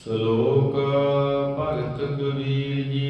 ਸ਼ਲੋਕ ਭਗਤ ਕਬੀਰ ਜੀ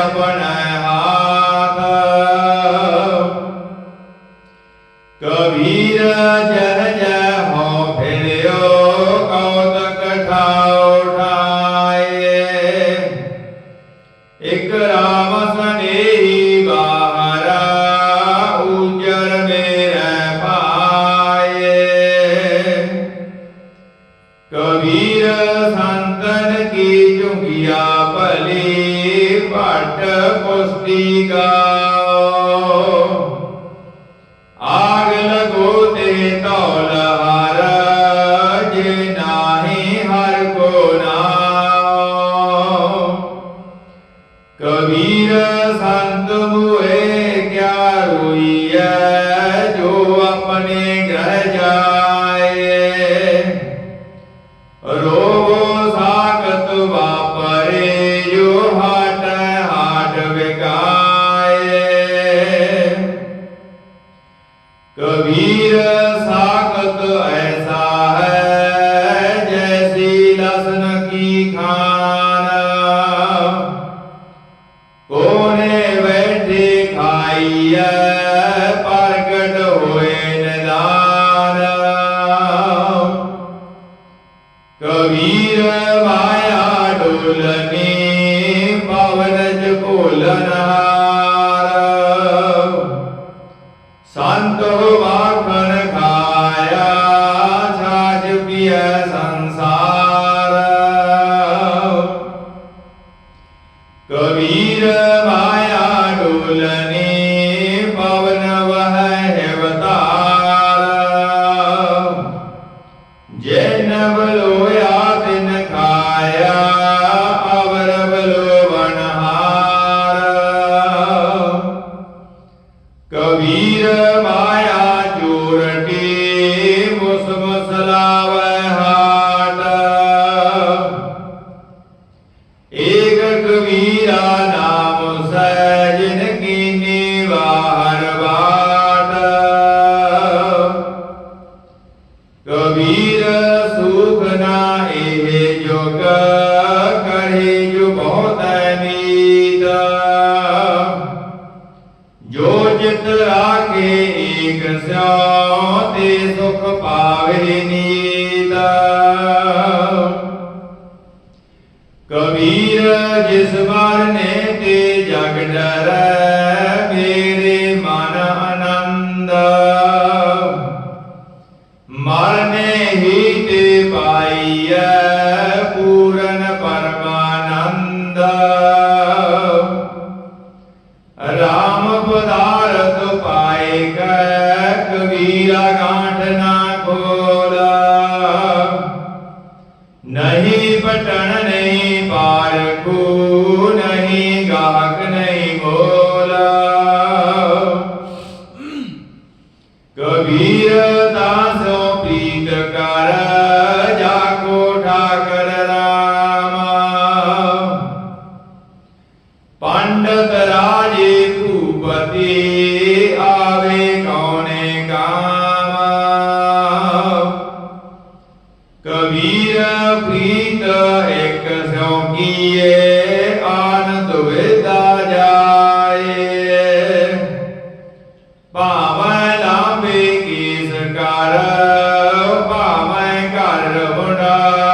अपना ਭਟ ਪੁਸਤੀ దుర్గులకి your God. Karuna.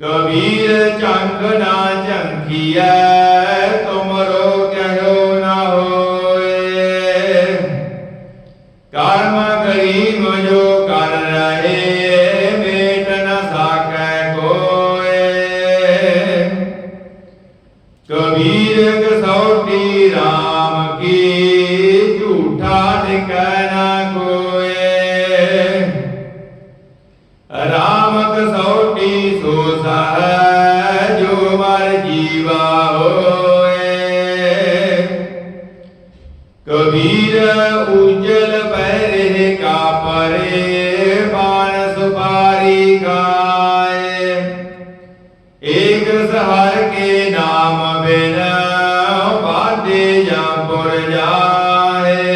Kabir Jhang ਨਾ ਝੰਕੀਐ ਤੁਮਰੋ ਕਹਿਓ ਨਾ ਹੋਏ। ਕਰਮ ਗਰੀਬ ਜੋ ਕਰ ਰਹੇ, ਮੇਟ ਨਾ ਸਾਕੈ ਕੋਏ। ਕਬੀਰ ਕਸੌਟੀ RAM ਕੀ, ਝੂਠਾ ਨਿਕੈ ਨਾ ਕੋਏ। RAM ਕਸੌਟੀ ਸੋ ਹੈ ਜੋ ਮਰ ਜੀਵਾ ਹੋਏ ਕਬੀਰ ਉਜਲ ਬਹਿਰੇ ਕਾ ਪਰੇ ਬਾਣ ਸੁਪਾਰੀ ਖਾਏ। ਏਕ ਸਹਾਰ ਕੇ ਨਾਮ ਬਿਨ ਬਾਦੇ ਜਾਂ ਪੁਰ ਜਾਏ।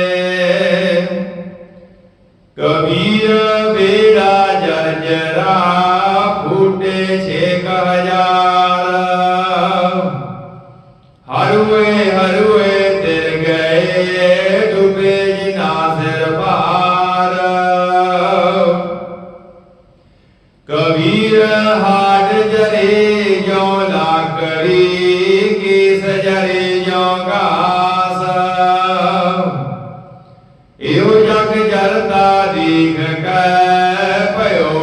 ਕਬੀਰ ਬੇੜਾ ਜਰ ਜਰਾ વીર કયો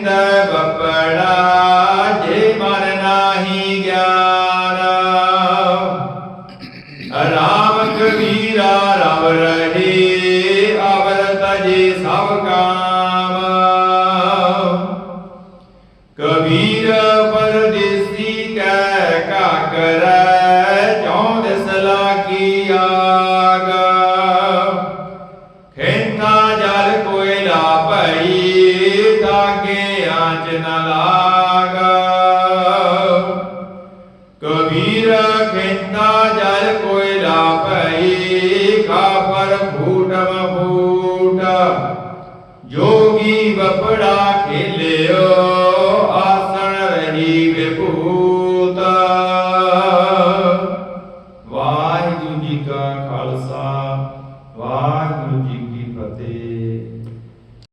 ਬਿੰਦ ਬਪੜਾ ਜੇ ਮਨ ਨਾਹੀ ਗਿਆਨ ਰਾਮ ਕਬੀਰਾ ਰਵ ਰਹੇ, ਅਵਰ ਤਜੇ ਸਭ ਕਾਮ। ਕਬੀਰ ਪਰਦੇਸੀ ਕੈ ਕਾ ਕਰੈ ਚੌਂ ਦਸਲਾ ਕੀ ਆਗ। ਖੇਤਾ ਜਲ ਕੋਈ ਨਾ ਭਈ ਲਾਗੇ ਲਾਜ ਨਾ ਲਾਜ